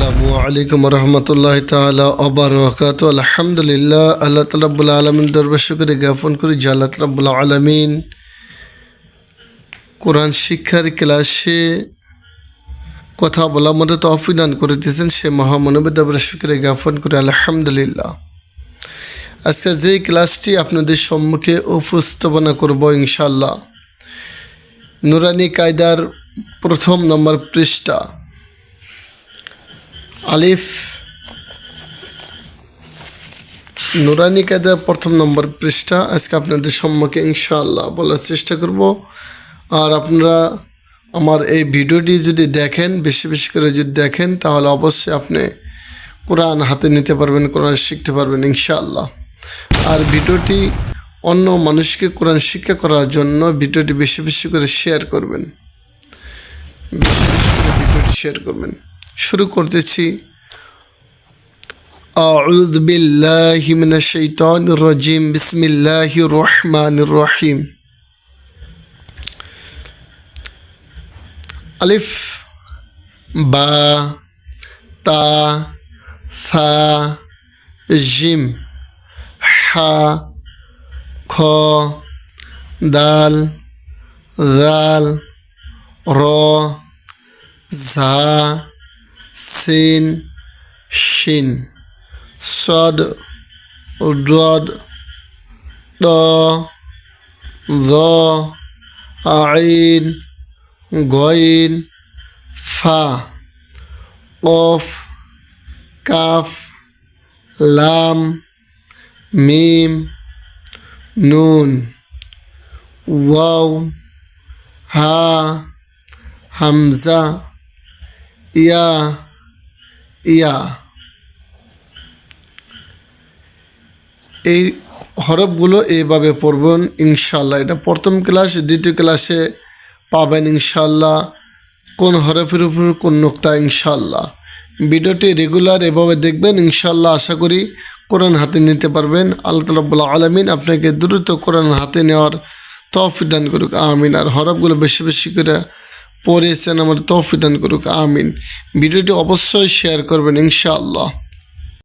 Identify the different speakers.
Speaker 1: আসসালামু আলাইকুম রহমতুল্লাহ তালা অবরকাত আলহামদুলিল্লাহ, আল্লাহ তালাবুল আলমিন দরবার শুক্রে জ্ঞাপন করি যে আল্লাহ তালাবুল আলমিন কোরআন শিক্ষার ক্লাসে কথা বলার মধ্যে তহফি দান করে দিয়েছেন সে মহামানবের দরবার শুক্রে জ্ঞাপন করি, আলহামদুলিল্লাহ। আজকে যে ক্লাসটি আপনাদের সম্মুখে উপস্থাপনা করব ইনশাল্লাহ নুরানি কায়দার প্রথম নম্বর পৃষ্ঠা। আলিফ নুরানি কায়দার প্রথম নম্বর পৃষ্ঠা। আজকে আপনাদের সম্মুখে ইনশাআল্লাহ বলার চেষ্টা করব। আর আপনারা আমার এই ভিডিওটি যদি দেখেন, বেশি বেশি করে যদি দেখেন, তাহলে অবশ্যই আপনি কোরআন হাতে নিতে পারবেন, কোরআন শিখতে পারবেন ইনশাআল্লাহ। আর ভিডিওটি অন্য মানুষকে কোরআন শিক্ষা করার জন্য ভিডিওটি বেশি বেশি করে শেয়ার করবেন। বেশি বেশি করে ভিডিওটি শেয়ার করবেন। শুরু করতেছি أعوذ بالله من الشيطان الرجيم بسم الله الرحمن الرحيم ألف با تا ثا جيم حا খ দাল দাল র ঝা সিন শিন সদ রদ দ দ আইন গইন ফা কফ কাফ লাম মিম নুন ওয়াও হা হামজা ইয়া ইয়া। এই হরফগুলো এইভাবে পড়বেন ইনশাল্লাহ এটা প্রথম ক্লাস, দ্বিতীয় ক্লাসে পাবেন ইনশাল্লাহ কোন হরফের উপর, কোন নোক্তা ইনশাল্লাহ ভিডিওটি রেগুলার এভাবে দেখবেন ইনশাল্লাহ আশা করি কোরআন হাতে নিতে পারবেন। আল্লাহ তালাবুল্লাহ আলমিন আপনাকে দ্রুত কোরআন হাতে নেওয়ার তৌফিক দান করুক, আমিন। আর হরফগুলো বেশি বেশি করে পড়েছেন আমার তফিদান করুক আমিন। ভিডিওটি অবশ্যই শেয়ার করবেন ইনশাআল্লাহ।